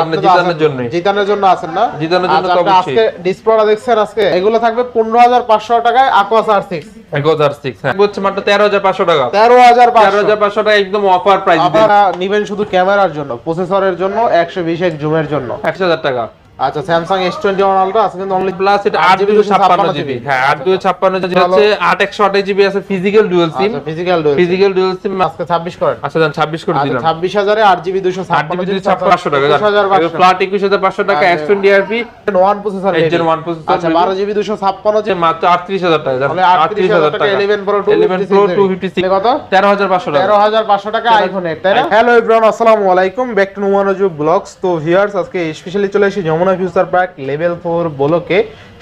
আপনি আপনি জিতানোর জন্য জিতানোর জন্য আছেন না? জিতানোর জন্য আচ্ছা, তো আজকে ডিসপ্লেটা দেখছেন আজকে? এগুলো থাকবে টাকায় আর মাত্র টাকা। একদম অফার প্রাইস নিবেন শুধু ক্যামেরার জন্য প্রসেসরের জন্য একশো বিশ এক জুমের জন্য। একশো হাজার টাকা। আচ্ছা Samsung S twenty one ultra আছে কিন্তু অনলি প্লাস এটা আট জিবি ছাপ্পান্ন জিবি হ্যাঁ আট জিবি ছাপ্পান্ন জিবি হচ্ছে আট একশো আঠাশ জিবি আছে physical dual SIM physical physical dual SIM আজকে ছাব্বিশ করেন আচ্ছা যান ছাব্বিশ করে আচ্ছা দিলাম। ছাব্বিশ হাজারে আট জিবি দুশো আট জিবি পাঁচশো টাকা একুশ ফ্ল্যাট একুশ হাজার পাঁচশো টাকা আচ্ছা। এক্স টোয়েন্টি আরপি ওয়ান প্রসেসর Gen one processor আচ্ছা বারো জিবি দুশো ছাপ্পান্ন জিবি মাত্র আটত্রিশ হাজার টাকা আটত্রিশ হাজার টাকা eleven pro two eleven pro two fifty six কত? তেরো হাজার পাঁচশো টাকা। তেরো হাজার পাঁচশো টাকা আইফোন তাই না? হ্যালো ইব্রাহিম আসসালামু আলাইকুম। ব্যাক টু নুমানজু ব্লগস তো ভিউয়ার্স আজকে স্পেশালি চলে এসেছি Jamuna future park level four বলোকে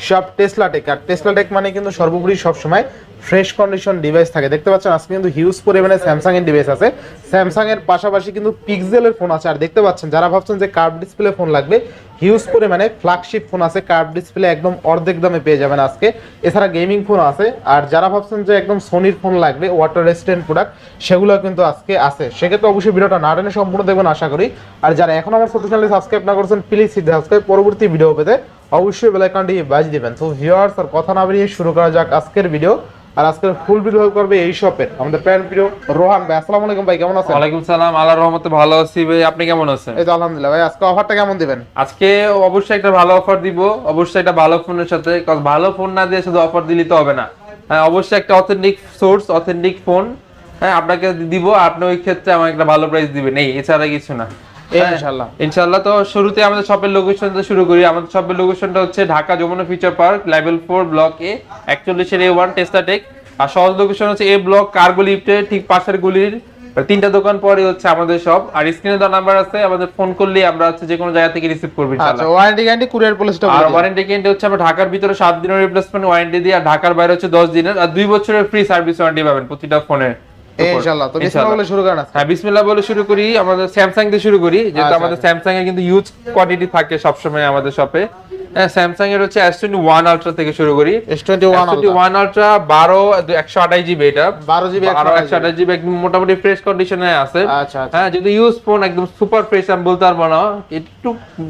সব টেসলা টেক আর টেসলা টেক মানে কিন্তু সর্বোপরি সবসময় ফ্রেশ কন্ডিশন ডিভাইস থাকে। দেখতে পাচ্ছেন, আজকে কিন্তু হিউজ পরিমাণে স্যামসাং এর ডিভাইস আছে। স্যামসাং এর পাশাপাশি কিন্তু পিক্সেলের ফোন আছে। আর দেখতে পাচ্ছেন, যারা ভাবছেন যে কার্ভ ডিসপ্লে ফোন লাগবে হিউজ পরিমাণে ফ্ল্যাগশিপ ফোন আছে। কার্ভ ডিসপ্লে একদম অর্ধেক দামে পেয়ে যাবেন আজকে। এছাড়া গেমিং ফোন আছে। আর যারা ভাবছেন যে একদম সোনির ফোন লাগবে ওয়াটার রেসিস্ট্যান্ট প্রোডাক্ট সেগুলো কিন্তু আজকে আছে। সেক্ষেত্রে অবশ্যই ভিডিওটা না টেনে সম্পূর্ণ দেখবেন, আশা করি। আর যারা এখন আমার ছোট চ্যানেলে সাবস্ক্রাইব না করছেন প্লিজ সাবস্ক্রাইব পরবর্তী ভিডিও পেতে অবশ্যই বেল আইকনটি বাজিয়ে দিবেন। তো ভিউয়ার্স আর কথা না বেরিয়ে শুরু করা যাক আজকের ভিডিও আর আজকের ফুল ভিডিও করবে এই শপের আমাদের প্যান প্রিয় রোহান ভাই আসসালামু আলাইকুম ভাই কেমন আছেন? ওয়ালাইকুম সালাম আল্লাহর রহমতে ভালো আছি ভাই আপনি কেমন আছেন? এই তো আলহামদুলিল্লাহ ভাই আজকে অফারটা কেমন দিবেন? আজকে অবশ্যই একটা ভালো অফার দিব অবশ্যই একটা ভালো ফোনের সাথে কারণ ভালো ফোন না দিয়ে শুধু অফার দিলে তো হবে না। হ্যাঁ অবশ্যই একটা অথেন্টিক সোর্স অথেন্টিক ফোন হ্যাঁ আপনাকে দিব আপনি ওই ক্ষেত্রে আমাকে একটা ভালো প্রাইস দিবেন। এই এছাড়া কিছু না। ইনশাআল্লাহ। ইনশাআল্লাহ। তো শুরুতে আমাদের শপের লোকেশন শুরু করি। আমাদের শপের লোকেশনটা হচ্ছে Dhaka Jamuna park level four block A একচল্লিশের A one টেস্টাটেক আর সহজ লোকেশন হচ্ছে এ ব্লক কার্গো লিফটের ঠিক পাশের গুলির তিনটা দোকান পরে হচ্ছে আমাদের সব আর স্ক্রিনে দেওয়া নাম্বার আছে আমাদের ফোন করলে আমরা হচ্ছে যে কোনো জায়গা থেকে রিসিভ করব আচ্ছা ওয়ারেন্টি গ্যারান্টি কুরিয়ার পলিসিটা আর ওয়ারেন্টি গ্যারান্টি হচ্ছে আমরা ঢাকার ভিতরে সাত দিনের রিপ্লেসমেন্ট ওয়ারেন্টি দিয়ে আর ঢাকার বাইরে হচ্ছে দশ দিনের আর দুই বছরের ফ্রি সার্ভিস ওয়ারেন্টি পাবেন প্রতিটা ফোনের ইনশাআল্লাহ। তো বিসমিল্লাহ বলে শুরু করেন হ্যাঁ বিসমিল্লাহ বলে শুরু করি। আমাদের স্যামসাং দিয়ে শুরু করি যেহেতু আচ্ছা, আমাদের স্যামসাং এর কিন্তু ইউজ কোয়ান্টিটি থাকে সবসময় আমাদের শপে হ্যাঁ স্যামসাং এর হচ্ছে এস টোয়েন্টি থেকে শুরু করি। S21 টোয়েন্টি ওয়ান আলট্রা বারো একশো আঠাশ জিবি এটা। 12 জিবি বারো একশো আঠাশ জিবি একদম মোটামুটি ফ্রেশ কন্ডিশনে আছে। আচ্ছা আচ্ছা। হ্যাঁ যদি ইউজ ফোন একদম সুপার ফ্রেশ আমি বলতে পারব না। একটু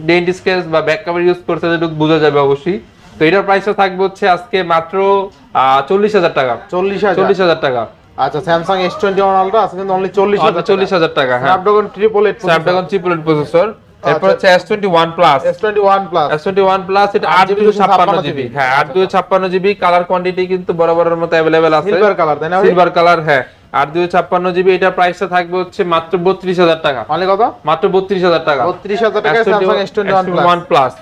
ডেন্ট স্কেচ বা ব্যাক কভার ইউজ করতে একটু বোঝা যাবে অবশ্যই। তো এটার প্রাইসটা থাকবে হচ্ছে আজকে মাত্র চল্লিশ হাজার টাকা। চল্লিশ চল্লিশ হাজার টাকা। আচ্ছা Samsung S twenty one ultra আছে কিন্তু অনলি চল্লিশ হাজার চল্লিশ হাজার টাকা হ্যাঁ। Snapdragon triple eight Snapdragon triple eight processor এরপর হচ্ছে S twenty one plus S twenty one plus S twenty one plus এটা জিবি ছাপ্পান্ন জিবি। হ্যাঁ আট জিবি ছাপ্পান্ন জিবি। কালার কোয়ান্টিটি কিন্তু বরাবরের মতো অ্যাভেলেবেল আছে। সিলভার কালার তাই না সিলভার কালার হ্যাঁ। আট দুই ছাপ্পান্ন জিবি এটার প্রাইসটা থাকবে হচ্ছে মাত্র বত্রিশ হাজার টাকা। মানে কত? মাত্র বত্রিশ হাজার টাকা। বত্রিশ হাজার টাকা Samsung S twenty one plus?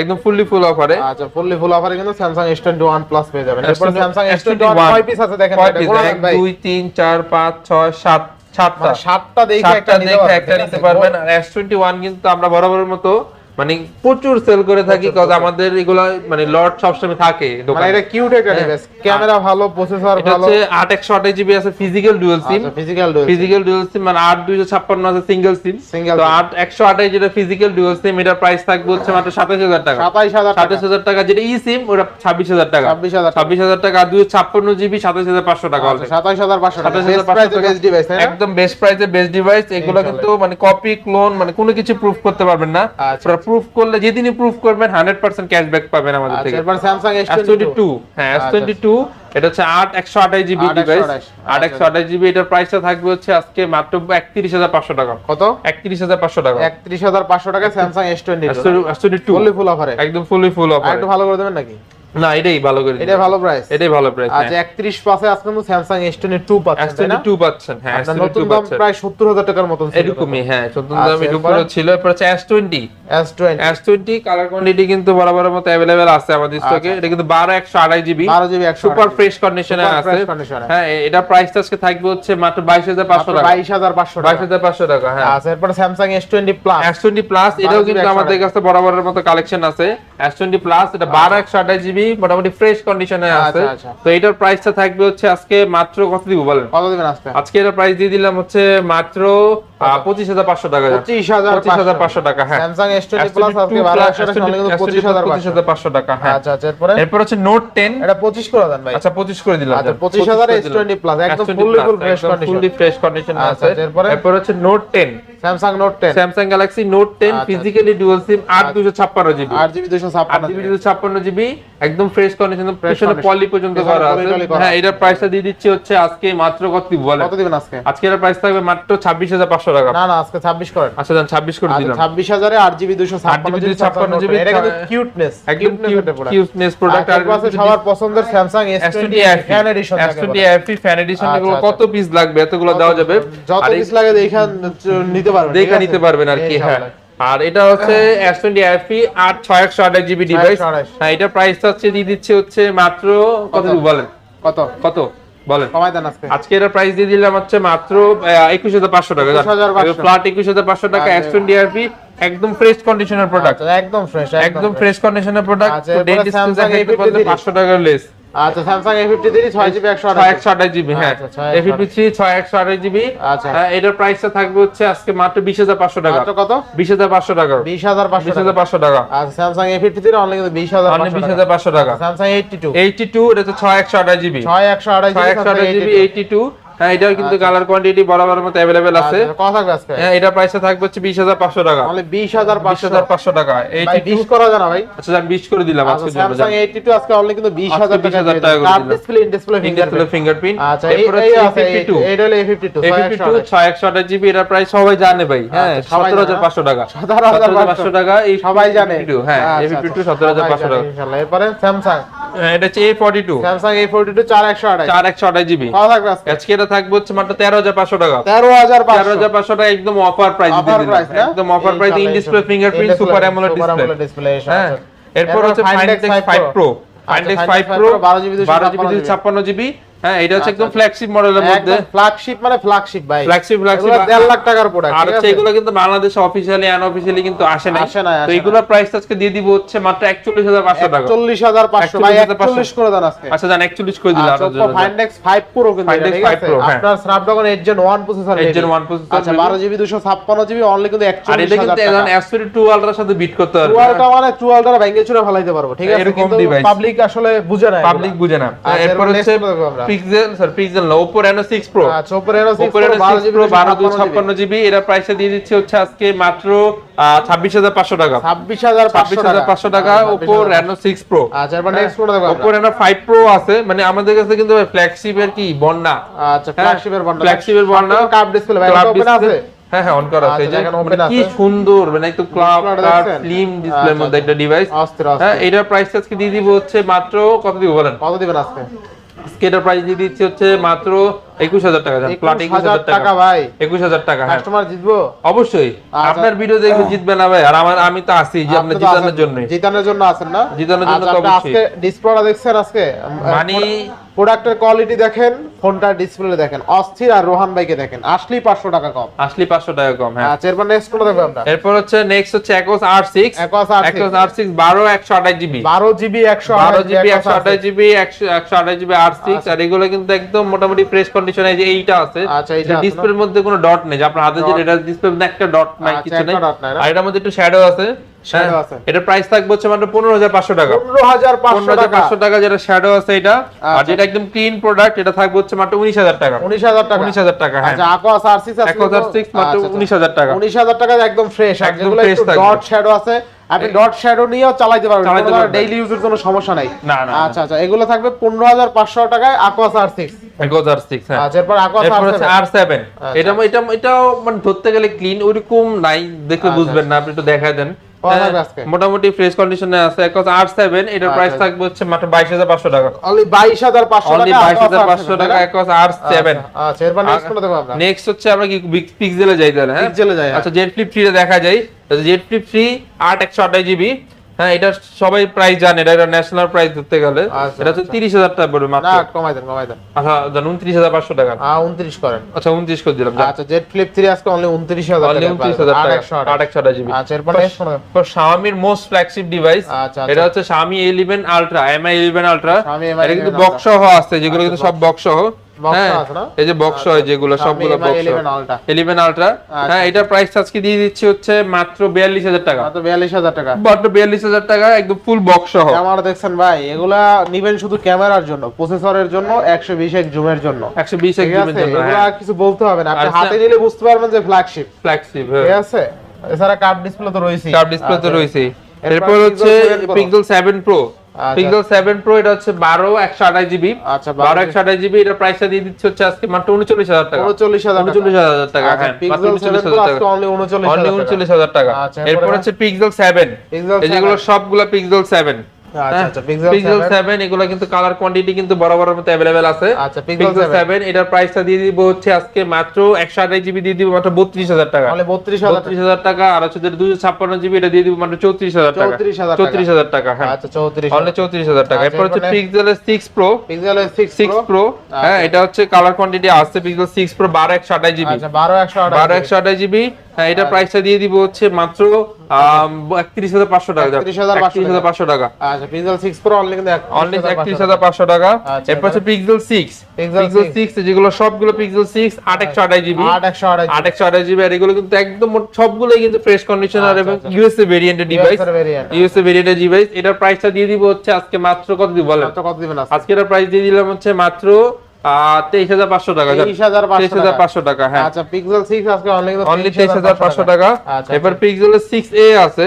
একদম ফুললি ফুল অফারে আচ্ছা ফুললি ফুল অফারে কিন্তু Samsung S twenty one plus পেয়ে যাবেন। এরপর স্যামসাং এস টোয়েন্টি ওয়ান কয় পিস আছে দেখেন এটা এক দুই তিন চার পাঁচ ছয় সাত সাতটা। মানে সাতটা দেখে একটা নিতে পারবেন, আর এস টোয়েন্টি ওয়ান কিন্তু আমরা বরাবরের মতো মানে প্রচুর সেল করে থাকি কারণ আমাদের এগুলো মানে লট সবসময় থাকে মানে দোকানে। এটা কিউট একটা। ডিভাইস ক্যামেরা ভালো প্রসেসর ভালো। হচ্ছে আট একশো আঠাশ জিবি আছে ফিজিক্যাল ডুয়াল সিম আচ্ছা physical dual physical dual SIM মানে আট দুইশো ছাপ্পান্ন আছে সিঙ্গেল সিম তো। আট একশো আঠাশ যেটা ফিজিক্যাল ডুয়াল সিম এটার প্রাইস থাকবে হচ্ছে মাত্র সাতাশ হাজার টাকা। সাতাইশ হাজার টাকা। সাতাশ হাজার টাকা যেটা ই সিম ওটা ছাব্বিশ হাজার টাকা। ছাব্বিশ হাজার টাকা। ছাব্বিশ হাজার টাকা আর দুইশো ছাপ্পান্ন জিবি সাতাশ হাজার পাঁচশো টাকা। সাতাইশ হাজার পাঁচশো সাতাশ হাজার পাঁচশো টাকা। বেস্ট ডিভাইস তাই না? একদম বেস্ট প্রাইসে বেস্ট ডিভাইস এগুলো কিন্তু মানে কপি ক্লোন মানে কোনো কিছু প্রুফ করতে পারবেন না। আচ্ছা। প্রুফ করলে যেদিনই প্রুফ করবেন হান্ড্রেড পার্সেন্ট ক্যাশব্যাক পাবেন আমাদের আচ্ছা থেকে। এরপর এস এস হ্যাঁ এস টোয়েন্টি টু এটা হচ্ছে আট একশো আঠাশ জিবি আট একশো ডিভাইস আঠাশ। আট একশো আঠাশ জিবি এটার প্রাইসটা থাকবে হচ্ছে আজকে মাত্র একত্রিশ হাজার পাঁচশো টাকা। কত? একত্রিশ হাজার পাঁচশো টাকা। একত্রিশ হাজার পাঁচশো টাকা Samsung S twenty S twenty two fully full অফারে একদম ফুলি ফুল অফার একটু ভালো করে দেবেন নাকি? না এটাই ভালো করে এটা ভালো প্রাইস এটাই ভালো প্রাইস আচ্ছা একত্রিশ পাশে আজকে কিন্তু স্যামসাং এস টোয়েন্টি টু পাচ্ছেন এস তাই না? টোয়েন্টি টু পাচ্ছেন হ্যাঁ নতুন দাম প্রায় সত্তর হাজার টাকার মতন এরকমই হ্যাঁ আচ্ছা, দাম এটুকু ছিল এরপর S twenty S twenty colour quantity কিন্তু বরাবরের মতো অ্যাভেলেবেল আছে আমাদের স্টকে এটা কিন্তু বারো একশো আড়াই জিবি বারো জিবি একশো সুপার ফ্রেশ কন্ডিশনে আছে। হ্যাঁ এটা প্রাইস আজকে থাকবে হচ্ছে মাত্র বাইশ হাজার পাঁচশো টাকা। বাইশ হাজার পাঁচশো বাইশ টাকা হাজার পাঁচশো টাকা হ্যাঁ। আচ্ছা এরপর Samsung S twenty plus S twenty plus এটাও কিন্তু আমাদের কাছে বরাবরের মতো কালেকশন আছে। এস টোয়েন্টি প্লাস এটা বারো একশো আঠাশ জিবি মোটামুটি ফ্রেশ কন্ডিশনে আছে। আচ্ছা, আচ্ছা। তো এটার প্রাইসটা থাকবে হচ্ছে আজকে মাত্র কত দিব বলেন? কত দিবেন আজকে? আজকে এটার প্রাইস দিয়ে দিলাম হচ্ছে মাত্র পঁচিশ হাজার পাঁচশো টাকা। পঁচিশ হাজার পঁচিশ। হাজার পাঁচশো টাকা হ্যাঁ। এস টোয়েন্টি প্লাস আজকে বারো একশো টাকা হলে কিন্তু পঁচিশ হাজার পঁচিশ। হাজার পাঁচশো টাকা হ্যাঁ। আচ্ছা আচ্ছা এরপরে? এরপর হচ্ছে নোট টেন এটা পঁচিশ করে দেন ভাই। আচ্ছা পঁচিশ করে দিলাম। আচ্ছা, 25,000 S20 plus, একদম fully full fresh condition। Fully fresh condition আছে। আচ্ছা, এরপরে? এরপর হচ্ছে note ten Samsung note ten Samsung Galaxy note ten আচ্ছা, ফিজিক্যালি ডুয়াল সিম আট দুশো ছাপ্পান্ন জিবি আট জিবি দুশো আট ছাপ্পান্ন জিবি দুশো ছাপ্পান্ন জিবি একদম ফ্রেশ কন্ডিশন পেছনে পলি পর্যন্ত করা আছে। হ্যাঁ এটার প্রাইসটা দিয়ে দিচ্ছি হচ্ছে আজকে মাত্র কত কি বলে কত দিবেন আজকে? আজকে এটার প্রাইস থাকবে মাত্র ছাব্বিশ হাজার পাঁচশো টাকা। না না আজকে ছাব্বিশ করেন। আচ্ছা যান ছাব্বিশ করে আচ্ছা দিলাম। ছাব্বিশ হাজারে আট জিবি দুশো ছাপ্পান্ন জিবি 256 ছাপ্পান্ন এটা কিন্তু কিউটনেস একদম কিউটনেস প্রোডাক্ট আর আছে সবার পছন্দের Samsung S S20 twenty fan edition S20 FE fan edition আচ্ছা, এগুলো আচ্ছা। কত পিস লাগবে? এতগুলো দেওয়া যাবে। যত পিস লাগে দেখে নিতে পারবেন দেখে নিতে পারবেন আর কি হ্যাঁ। আর এটা হচ্ছে S20 FE 8 6128 জিবি ডিভাইস হ্যাঁ এটা প্রাইসটা হচ্ছে দিয়ে দিচ্ছে হচ্ছে মাত্র কত? বলেন। কত? কত? বলেন। কমাই দেন আজকে। আজকে এর প্রাইস দিয়ে দিলাম হচ্ছে মাত্র একুশ হাজার পাঁচশো টাকা। 21,500 ফ্ল্যাট একুশ হাজার পাঁচশো টাকা আচ্ছা। এস টোয়েন্টি আরপি একদম ফ্রেশ কন্ডিশনের প্রোডাক্ট একদম ফ্রেশ একদম ফ্রেশ কন্ডিশনের প্রোডাক্ট Samsung A53 পাঁচশো টাকার লেস আচ্ছা স্যামসাং A53 6GB 128GB হ্যাঁ। A53 6GB আচ্ছা। এটার প্রাইসটা থাকবে হচ্ছে আজকে মাত্র 20500 টাকা। মাত্র কত? 20500 টাকা। 20500 টাকা। আর স্যামসাং A53 অনলি কিন্তু 20500 টাকা। স্যামসাং 82 82 এটা তো 6 128GB 6 128GB 82 হ্যাঁ এটাও কিন্তু কালার কোয়ান্টিটি বরাবর মতো আছে। কত থাকবে আজকে? হ্যাঁ এটা প্রাইসটা থাকবে হচ্ছে বিশ হাজার পাঁচশো টাকা। হাজার পাঁচশো। টাকা। এইটি ভাই বিশ করা যায় না ভাই। আচ্ছা যান বিশ করে দিলাম আচ্ছা আজকের জন্য এইটটি টু আজকে অনলি কিন্তু বিশ আজকে হাজার 20,000 টাকা টাকা করে display in display fingerprint fingerprint আচ্ছা হচ্ছে আছে ফিফটি টু হলো A fifty two fifty two ছয় একশো আঠাশ জিবি এটা প্রায় সবাই জানে ভাই। হ্যাঁ আচ্ছা, জানে, হাজার পাঁচশো টাকা। 17,500 পাঁচশো। টাকা এই সবাই জানে। হ্যাঁ এই ফিফটি টু সতেরো হাজার পাঁচশো টাকা। ইনশাআল্লাহ এরপরে স্যামসাং হ্যাঁ, এটা হচ্ছে A forty two Samsung A forty two চার একশো আড়াই চার একশো আঠাশ জিবি কত থাকবে আজকে? আজকে এটা থাকবে হচ্ছে মাত্র তেরো হাজার পাঁচশো টাকা। তেরো হাজার তেরো হাজার পাঁচশো টাকা একদম অফার প্রাইস একদম offer price in display fingerprint super AMOLED display হ্যাঁ এরপর হচ্ছে Find X five pro Find X five pro 12 GB 12 GB ছাপ্পান্ন জিবি হ্যাঁ এটা হচ্ছে একদম ফ্ল্যাগশিপ মডেলের মধ্যে। ফ্ল্যাগশিপ মানে ফ্ল্যাগশিপ ভাই। ফ্ল্যাগশিপ ফ্ল্যাগশিপ এগুলো দেড় লাখ টাকার প্রোডাক্ট আর হচ্ছে এগুলো কিন্তু বাংলাদেশে অফিসিয়ালি আনঅফিসিয়ালি কিন্তু আসে না আসে নাই, তো এগুলোর প্রাইস আজকে দিয়ে দিব হচ্ছে মাত্র 41500 টাকা। চল্লিশ হাজার পাঁচশো ভাই 41,500 একচল্লিশ করে দেন আজকে। আচ্ছা জান 41 করে দিলাম। আপনার জন্য ফাইন্ডেক্স ফাইভ প্রো কিন্তু ঠিক 5 আছে? Pro, হ্যাঁ। আপনার Snapdragon eight gen one processor 8 Gen 1 processor আচ্ছা ready। বারো জিবি দুশো ছাপ্পান্ন জিবি অনলি কিন্তু আর এটা কিন্তু এখন টাকা। S22 আলট্রার সাথে বিট করতে পারবে। টুয়ালটা মানে টুয়ালটা ভেঙে চুরে ফেলাইতে পারব ঠিক আছে? কিন্তু পাবলিক আসলে বুঝে না পাবলিক বুঝে না। আচ্ছা, এরপর হচ্ছে আমরা। পিক্সেল স্যার পিক্সেল না Oppo Reno 6 Pro আচ্ছা Oppo Reno 6 Pro 12 জিবি এর প্রাইসে দিয়ে দিচ্ছে হচ্ছে আজকে মাত্র ছাব্বিশ হাজার পাঁচশো টাকা। ছাব্বিশ হাজার ছাব্বিশ হাজার পাঁচশো টাকা ওপো রেনো সিক্স প্রো আচ্ছা এরপর নেক্সট কোনটা দেখব ওপো রেনো ফাইভ প্রো আছে মানে আমাদের কাছে কিন্তু ফ্ল্যাগশিপ এর কি বন্যা। আচ্ছা ফ্ল্যাগশিপের বন্ডা ফ্ল্যাগশিপের বন্যা। কার্ভ ডিসপ্লে ভাই ওপেন আছে? হ্যাঁ হ্যাঁ অন করা আছে। এই আচ্ছা, যে দেখেন, open মানে কি সুন্দর মানে একটু ক্লাব ডিসপ্লের আচ্ছা, মধ্যে একটা ডিভাইস হ্যাঁ এটার প্রাইস আজকে দিয়ে দিব হচ্ছে মাত্র কত দিব বলেন? কত দিবেন আজকে? আজকে এটার প্রাইস দিয়ে দিচ্ছি হচ্ছে মাত্র একুশ হাজার টাকা প্লাট একুশ 21,000 হাজার টাকা। ভাই। একুশ হাজার টাকা হ্যাঁ। কাস্টমার জিতবো? অবশ্যই। আচ্ছা। আপনার ভিডিও দেখে জিতবে না ভাই আর আমার আমি তো আছি যে আপনি আপনার জিতানোর জন্য জিতানোর জন্য আছেন না? জিতানোর জন্য আচ্ছা, তো অবশ্যই। আজকে ডিসপ্লেটা দেখছেন আজকে? মানে- প্রোডাক্টের কোয়ালিটি দেখেন ফোনটার ডিসপ্লে দেখেন অস্থির আর রোহান ভাইকে দেখেন আসলেই পাঁচশো টাকা কম। আসলে পাঁচশো টাকা কম হ্যাঁ। আচ্ছা এরপর নেক্সট কোনটা দেখব আমরা? এরপর হচ্ছে নেক্সট হচ্ছে Aquos R six Aquos R6 Aquos R six বারো একশো আঠাশ জিবি বারো জিবি একশো বারো জিবি একশো আঠাশ জিবি একশো একশো আঠাশ জিবি আর এগুলো কিন্তু একদম মোটামুটি ফ্রেশ কন্ডিশনে যে এইটা আছে। আচ্ছা, এইটা ডিসপ্লের মধ্যে কোনো ডট নেই যে আপনার হাতে যে এটা ডিসপ্লে একটা ডট নাই আচ্ছা, কিছু নাই। আর এটার মধ্যে একটু শ্যাডো আছে। হ্যাঁ। এটার প্রাইস থাকবে হচ্ছে মাত্র পনেরো হাজার পাঁচশো টাকা। পনেরো হাজার পাঁচশো টাকা। যেটা শ্যাডো আছে এটা আর আচ্ছা। যেটা একদম ক্লিন প্রোডাক্ট এটা থাকবে হচ্ছে মাত্র উনিশ হাজার টাকা। উনিশ হাজার টাকা। উনিশ হাজার টাকা হ্যাঁ। আচ্ছা সিক্স সিক্স মাত্র উনিশ হাজার টাকা। উনিশ হাজার টাকা একদম ফ্রেশ একদম যেগুলো fresh একটু থাকবে। ডট শ্যাডো আছে। আপনি ডট শ্যাডো নিয়েও চালাইতে পারবেন। ডেইলি ইউজের কোনো সমস্যা নাই। আচ্ছা আচ্ছা এগুলো থাকবে পনেরো হাজার পাঁচশো টাকায় সিক্স আচ্ছা আচ্ছা। এটা এটা মানে ধরতে গেলে ক্লিন ওইরকম নাই। দেখলে আচ্ছা, বুঝবেন না আপনি একটু দেখা দেন। হ্যাঁ? মোটামুটি ফ্রেশ কন্ডিশনে আছে। আর সেভেন এটার প্রাইস আচ্ছা। থাকবে হচ্ছে মাত্র বাইশ হাজার পাঁচশো টাকা। অনলি বাইশ হাজার পাঁচশো অনলি বাইশ হাজার পাঁচশো টাকা আর সেভেন আচ্ছা, আচ্ছা এরপর নেক্সট কোনটা দেখব আমরা? নেক্সট হচ্ছে আমরা কি পিক্সেলে যাই তাহলে হ্যাঁ? Pixel যাই, হ্যাঁ। আচ্ছা জেড ফ্লিপ থ্রি দেখা যায় জেড ফ্লিপ থ্রি আট একশো আঠাশ জিবি হ্যাঁ এটা সবাই প্রাইস জানে এটা একটা ন্যাশনাল প্রাইস ধরতে গেলে। আচ্ছা, এটা হচ্ছে আচ্ছা। তিরিশ হাজার টাকা পড়বে মাত্র। না কমাই দেন কমাই দেন। আচ্ছা জান উনত্রিশ হাজার পাঁচশো টাকা। উনত্রিশ করেন। আচ্ছা উনত্রিশ করে দিলাম আচ্ছা জেড ফ্লিপ থ্রি আজকে অনলি উনত্রিশ হাজার অনলি উনত্রিশ হাজার টাকা আট একশো জিবি আচ্ছা এরপর? কোনটা তো Xiaomi মোস্ট ফ্ল্যাগশিপ ডিভাইস আচ্ছা, আচ্ছা। এটা হচ্ছে Xiaomi 11 Ultra Mi 11 Ultra Xiaomi Mi এটা কিন্তু বক্স সহ আছে যেগুলো কিন্তু সব বক্স সহ। হ্যাঁ এই যে বক্স হয় যেগুলো আচ্ছা, সবগুলো বক্স ইলেভেন আলট্রা আচ্ছা। হ্যাঁ এটার প্রাইস আজকে দিয়ে দিচ্ছি হচ্ছে মাত্র বিয়াল্লিশ হাজার টাকা। মাত্র বিয়াল্লিশ হাজার টাকা। মাত্র বিয়াল্লিশ হাজার টাকা একদম ফুল বক্স সহ। ক্যামেরা দেখছেন ভাই এগুলা নিবেন শুধু ক্যামেরার জন্য প্রসেসরের জন্য একশো বিশ এক জুমের জন্য। একশো বিশ একদমের জন্য এগুলা কিছু বলতে হবে না। আপনি আচ্ছা। হাতে নিলে বুঝতে পারবেন যে ফ্ল্যাগশিপ ফ্ল্যাগশিপ ঠিক আছে? এছাড়া কার্ভ ডিসপ্লে তো রয়েছে কার্ভ ডিসপ্লে তো রয়েছে এরপর হচ্ছে 7 পিক্সেল সেভেন প্রো আচ্ছা। পিক্সেল 7 প্রো এটা হচ্ছে বারো একশো আঠাশ জিবি আচ্ছা, বারো একশো আঠাশ জিবি এটা প্রাইসটা দিয়ে দিচ্ছে হচ্ছে আজকে মাত্র উনচল্লিশ হাজার টাকা। উনচল্লিশ হাজার উনচল্লিশ হাজার টাকা হ্যাঁ মাত্র পিক্সেল উনচল্লিশ প্রো হাজার টাকা। অনলি উনচল্লিশ অনলি উনচল্লিশ হাজার টাকা। আচ্ছা, এরপর হচ্ছে পিক্সেল সেভেন Pixel এই যেগুলো 7 সবগুলো পিক্সেল সেভেন আচ্ছা আচ্ছা পিক্সেল পিক্সেল 7 এগুলো কিন্তু কালার কোয়ান্টিটি কিন্তু বরাবরের মতো অ্যাভেলেবেল আছে। আচ্ছা, পিক্সেল 7 এটার প্রাইসটা দিয়ে দিব হচ্ছে আজকে মাত্র একশো আঠাশ জিবি দিয়ে দিব মাত্র বত্রিশ হাজার টাকা। বত্রিশ হাজার টাকা। আর হচ্ছে জিবি এটা দিয়ে দিব মাত্র টাকা। 34,000 টাকা। হাজার টাকা হ্যাঁ। আচ্ছা চৌত্রিশ অনলি চৌত্রিশ হাজার টাকা। আচ্ছা, এরপর হচ্ছে পিক্সেলের সিক্স প্রো পিক্সেল প্রো হ্যাঁ এটা হচ্ছে কালার কোয়ান্টিটি আসছে পিক্সেল সিক্স প্রো বারো একশো আঠাশ জিবি আচ্ছা বারো একশো আঠাশ বারো একশো আঠাশ জিবি হ্যাঁ এটা প্রাইসটা দিয়ে দিব হচ্ছে মাত্র একত্রিশ হাজার পাঁচশো টাকা 31,500 একত্রিশ হাজার পাঁচশো টাকা। আচ্ছা পিক্সেল সিক্স প্রো অনলি কিন্তু অনলি একত্রিশ হাজার পাঁচশো টাকা। আচ্ছা, এরপর হচ্ছে পিক্সেল সিক্স পিক্সেল 6 সিক্স যেগুলো সবগুলো পিক্সেল সিক্স আট একশো আঠাশ জিবি আট একশো আঠাশ আট একশো আঠাশ জিবি আর এগুলো কিন্তু একদম সবগুলোই কিন্তু ফ্রেশ কন্ডিশনার আচ্ছা, এবং আচ্ছা। ইউএসএ ভেরিয়েন্টের ডিভাইস ভেরিয়েন্ট ইউএসএ ভেরিয়েন্টের ডিভাইস এটার প্রাইসটা দিয়ে দিব হচ্ছে আজকে মাত্র কত দিব বলেন? কত দিবেন আজকে? আজকে এটার প্রাইস দিয়ে দিলাম হচ্ছে মাত্র তেইশ হাজার পাঁচশো টাকা 23,500 তেইশ হাজার পাঁচশো টাকা হ্যাঁ আচ্ছা পিক্সেল সিক্স আজকে অনলি তেইশ হাজার পাঁচশো টাকা আচ্ছা এবার পিক্সেলের সিক্স এ আছে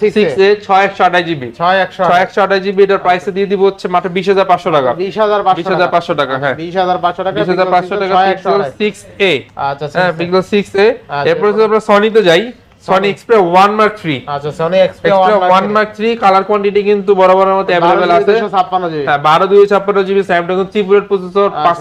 সিক্স সিক্স এ ছয় একশো আঠাশ জিবি ছয় একশো ছয় একশো আঠাশ জিবি এটার প্রাইস দিয়ে দিব হচ্ছে মাত্র বিশ হাজার পাঁচশো টাকা বিশ হাজার বিশ হাজার পাঁচশো টাকা হ্যাঁ বিশ হাজার পাঁচশো টাকা বিশ হাজার পাঁচশো টাকা পিক্সেল সিক্স এ আচ্ছা হ্যাঁ পিক্সেল সিক্স এ আচ্ছা, এরপর আমরা সনিতে যাই Sony Xperia one mark three আচ্ছা Sony X P Xperia one mark three colour quantity কিন্তু বড় বড় মতো অ্যাভেলেবেল আছে। ছাপ্পান্ন জিবি হ্যাঁ বারো দুই ছাপ্পান্ন জিবি স্ন্যাপড্রাগন থ্রি প্রসেসর আচ্ছা। পাঁচ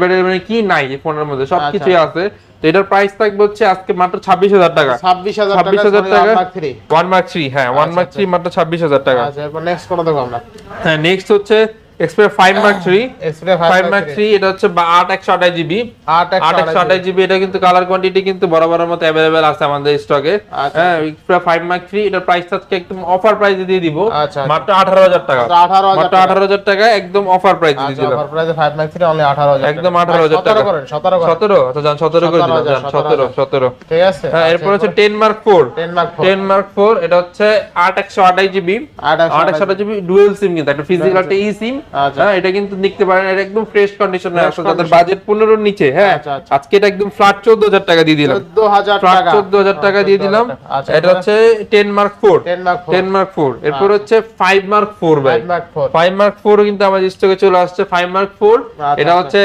ব্যাটারি মানে কি নাই এই ফোনের মধ্যে সবকিছুই আছে। তো এটার প্রাইস থাকবে হচ্ছে আজকে মাত্র ছাব্বিশ হাজার টাকা। ছাব্বিশ হাজার ছাব্বিশ টাকা হাজার সনি টাকা। মার্ক ওয়ান মার্ক থ্রি হ্যাঁ ওয়ান মার্ক থ্রি মাত্র ছাব্বিশ হাজার টাকা। আচ্ছা এরপর নেক্সট কোন দেখো আমরা। হ্যাঁ নেক্সট হচ্ছে Xperia five mark three X P five mark three এটা হচ্ছে বা- আট একশো আঠাশ জিবি আট আট একশো আঠাশ জিবি এটা কিন্তু কালার কোয়ান্টিটি কিন্তু বরাবরের মতো অ্যাভেলেবেল আছে আমাদের স্টকে আচ্ছা। হ্যাঁ এক্সপ্রে ফাইভ মার্ক থ্রি এটার প্রাইস আজকে একদম অফার প্রাইসে দিয়ে দিব। আচ্ছা, আচ্ছা। মাত্র আঠারো হাজার টাকা। আঠারো হাজার মাত্র আঠারো হাজার টাকা একদম অফার প্রাইস দিয়ে আচ্ছা দিলাম। অফার প্রাইসে ফাইভ মার্ক থ্রি অনলি আঠারো হাজার একদম 18,000 টাকা। সতেরো করেন সতেরো করেন। সতেরো তো যান সতেরো করে দিলাম 17,000, যান সতেরো সতেরো। ঠিক আছে হ্যাঁ এরপর হচ্ছে ten mark four ten mark four ten mark four এটা হচ্ছে আট একশো আঠাশ জিবি আট একশো আট একশো আঠাশ জিবি ডুয়েল সিম কিন্তু একটা ফিজিক্যাল একটা ই সিম আচ্ছা। হ্যাঁ এটা কিন্তু দেখতে পারেন এটা একদম ফ্রেশ কন্ডিশনে আছে যাদের বাজেট 15 এর নিচে হ্যাঁ। আচ্ছা, আচ্ছা। আজকে এটা একদম ফ্ল্যাট চোদ্দ হাজার টাকা দিয়ে দিলাম। চোদ্দ হাজার ফ্ল্যাট টাকা। চোদ্দ হাজার টাকা দিয়ে দিলাম। আচ্ছা এটা হচ্ছে ten mark four ten mark four ten mark four এরপর হচ্ছে ফাইভ মার্ক ফোর ভাই। Five mark four five mark four কিন্তু আমাদের স্টকে চলে আসছে ফাইভ মার্ক ফোর আচ্ছা, এটা আচ্ছা। হচ্ছে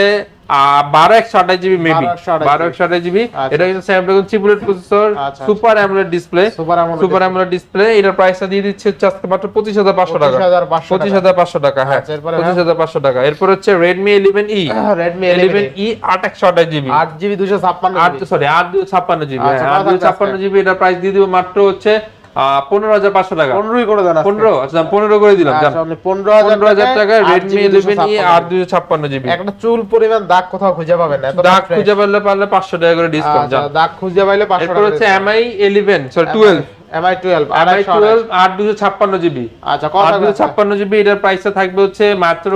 বারো একশো আঠাশ জিবি মেবি বারো একশো আঠাশ জিবি আচ্ছা। এটা কিন্তু স্ন্যাপড্রাগন চিপুলেট প্রসেসর আচ্ছা, super AMOLED display super AMOLED display এটার প্রাইসটা দিয়ে দিচ্ছে হচ্ছে আজকে মাত্র পঁচিশ হাজার পাঁচশো টাকা। পঁচিশ হাজার পাঁচশো টাকা। হ্যাঁ। আচ্ছা, পঁচিশ হাজার পাঁচশো টাকা। এরপর হচ্ছে Redmi eleven E Redmi eleven E আট একশো আঠাশ জিবি আট জিবি দুশো ছাপ্পান্ন আট সরি আট দুই ছাপ্পান্ন জিবি আচ্ছা, হ্যাঁ আট কত ছাপ্পান্ন জিবি এটার প্রাইস দিয়ে দিব মাত্র হচ্ছে পনেরো হাজার পাঁচশো টাকা। পনেরোই করে দেন পনেরো আচ্ছা পনেরো করে দিলাম যান। আপনি পনেরো পনেরো হাজার টাকা রেডমি ইলেভেন ই 256 দুশো ছাপ্পান্ন। জিবি। একটা চুল পরিমাণ দাগ কোথাও খুঁজে পাবেন না দাগ খুঁজে পারলে পারলে পাঁচশো টাকা করে ডিসকাউন্ট আচ্ছা, দাগ খুঁজে পাইলে পাঁচশো এরপর হচ্ছে Mi eleven sorry twelve Mi twelve আট দুশো ছাপ্পান্ন জিবি। আচ্ছা আট দুশো ছাপ্পান্ন জিবি এটার প্রাইসটা থাকবে হচ্ছে মাত্র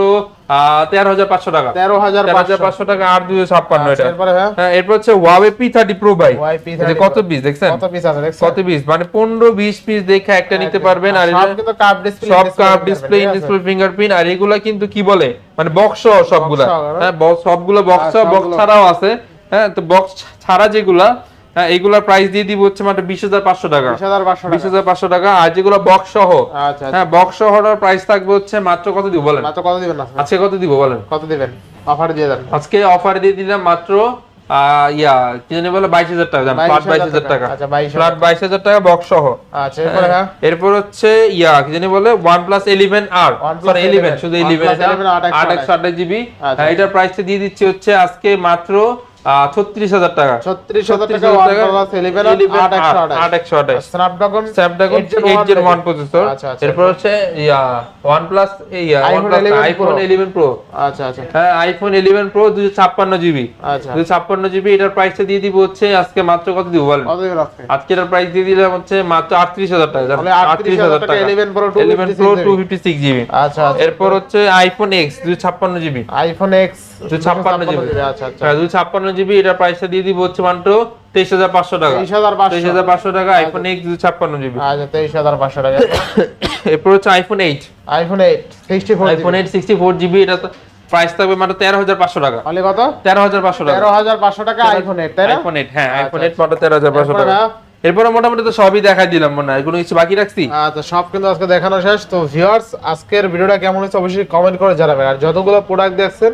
তেরো হাজার পাঁচশো টাকা। তেরো হাজার পাঁচশো। টাকা দুশো ছাপ্পান্ন আচ্ছা, এটা হ্যাঁ। হ্যাঁ এরপর হচ্ছে ওয়াবে পি থার্টি প্রো বাই কত পিস দেখছেন? কত পিস আছে কত পিস মানে পনেরো বিশ পিস দেখে একটা নিতে পারবেন আর সব ডিসপ্লে ডিসপ্লে ফিঙ্গারপ্রিন্ট আর এগুলা কিন্তু কি বলে? মানে বক্স সবগুলা। হ্যাঁ সবগুলো বক্স হ্যাঁ, বক্স ছাড়াও আছে। হ্যাঁ তো বক্স ছাড়া যেগুলা হ্যাঁ এগুলার প্রাইস দিয়ে দিব হচ্ছে মাত্র বিশ হাজার পাঁচশো টাকা। বিশ হাজার পাঁচশো টাকা। আর যেগুলো বক্স সহ। আচ্ছা হ্যাঁ বক্স সহটার প্রাইস থাকবে হচ্ছে মাত্র কত দিব বলেন? মাত্র কত দিবেন আজকে কত দিব বলেন? কত দিবেন? অফার দিয়ে দেন। আজকে অফার দিয়ে দিলাম মাত্র ইয়া কি জানি বলে বাইশ হাজার টাকা দাম ফ্ল্যাট বাইশ হাজার টাকা। আচ্ছা বাইশ ফ্ল্যাট বাইশ হাজার টাকা বক্স সহ। আচ্ছা এরপরে হ্যাঁ? এরপর হচ্ছে ইয়া কি জানি বলে OnePlus eleven R sorry eleven 11 শুধু ইলেভেন 11 আট একশো আট আঠাশ জিবি আচ্ছা। এটার প্রাইসটা দিয়ে দিচ্ছি হচ্ছে আজকে মাত্র ছত্রিশ হাজার টাকা। ছত্রিশ হাজার টাকা 36,000 টাকা, OnePlus 11 আর 11 আট একশো আঠাশ। আট একশো আঠাশ স্ন্যাপড্রাগন স্ন্যাপড্রাগন 8 জেন 1 প্রসেসর এরপর হচ্ছে OnePlus এই iPhone OnePlus 11 আইফোন Pro। 11 আচ্ছা আচ্ছা। হ্যাঁ আইফোন 11 Pro 256 জিবি আচ্ছা। 256 জিবি এটার প্রাইসটা দিয়ে দিব হচ্ছে আজকে মাত্র কত দিব বলেন? আজকে? এটার প্রাইস দিয়ে দিলাম হচ্ছে মাত্র 38000 টাকা। তাহলে 38,000 টাকা 11 Pro 11 Pro 256 জিবি আচ্ছা আচ্ছা। এরপর হচ্ছে iPhone X 256 GB iPhone X 256 GB আচ্ছা আচ্ছা। হ্যাঁ 256 জিবি এটার প্রাইসটা দিয়ে দিব হচ্ছে মাত্র 23500 টাকা। 23500 23500 টাকা আইফোন এক্স 256 জিবি। আচ্ছা তেইশ হাজার পাঁচশো টাকা। এরপর হচ্ছে iPhone 8 iPhone eight sixty four iPhone 8 64 GB এটা প্রাইস থাকবে মাত্র 13500 টাকা। তাহলে কত? 13500 টাকা। তেরো হাজার পাঁচশো টাকা আইফোন এইট আইফোন 8 হ্যাঁ আইফোন আচ্ছা, 8 মাত্র 13500 এরপরে টাকা। ভাইয়া? এরপর মোটামুটি তো সবই দেখাই দিলাম মনে হয়। কোনো কিছু বাকি রাখছি? আচ্ছা সব কিন্তু আজকে দেখানো শেষ। তো ভিউয়ার্স আজকের ভিডিওটা কেমন হয়েছে অবশ্যই কমেন্ট করে জানাবেন। আর যতগুলো প্রোডাক্ট দেখছেন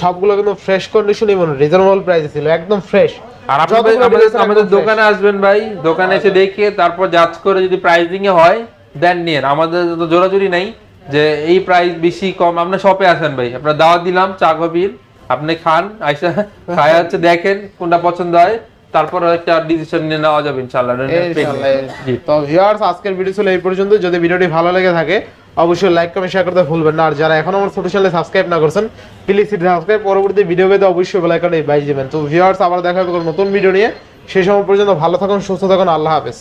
সবগুলো কিন্তু ফ্রেশ কন্ডিশন এবং রিজনেবল প্রাইসে ছিল একদম ফ্রেশ আর যতগুলো আমাদের। দোকানে আসবেন ভাই দোকানে এসে দেখে তারপর জাজ করে যদি প্রাইসিং এ হয় দেন নিন আমাদের তো জোরাজুরি নাই যে এই প্রাইস বেশি কম। আপনার শপে আসেন ভাই। আপনার দাওয়াত দিলাম চা কফির আপনি খান আইসা খায় হচ্ছে দেখেন কোনটা পছন্দ হয় তারপর একটা ডিসিশন নিয়ে নেওয়া যাবে ইনশাআল্লাহ। ইনশাআল্লাহ। তো ভিউয়ার্স আজকের ভিডিও ছিল এই পর্যন্ত যদি ভিডিওটি ভালো লেগে থাকে অবশ্যই লাইক কমেন্ট শেয়ার করতে ভুলবেন না। আর যারা এখন আমার ছোট চ্যানেলে সাবস্ক্রাইব না করছেন প্লিজ সাবস্ক্রাইব পরবর্তী ভিডিও পেতে অবশ্যই বেলাইকনে বাইজ দেবেন। তো ভিউয়ার্স আবার দেখা হবে নতুন ভিডিও নিয়ে। সেই সময় পর্যন্ত ভালো থাকুন, সুস্থ থাকুন। আল্লাহ হাফেজ।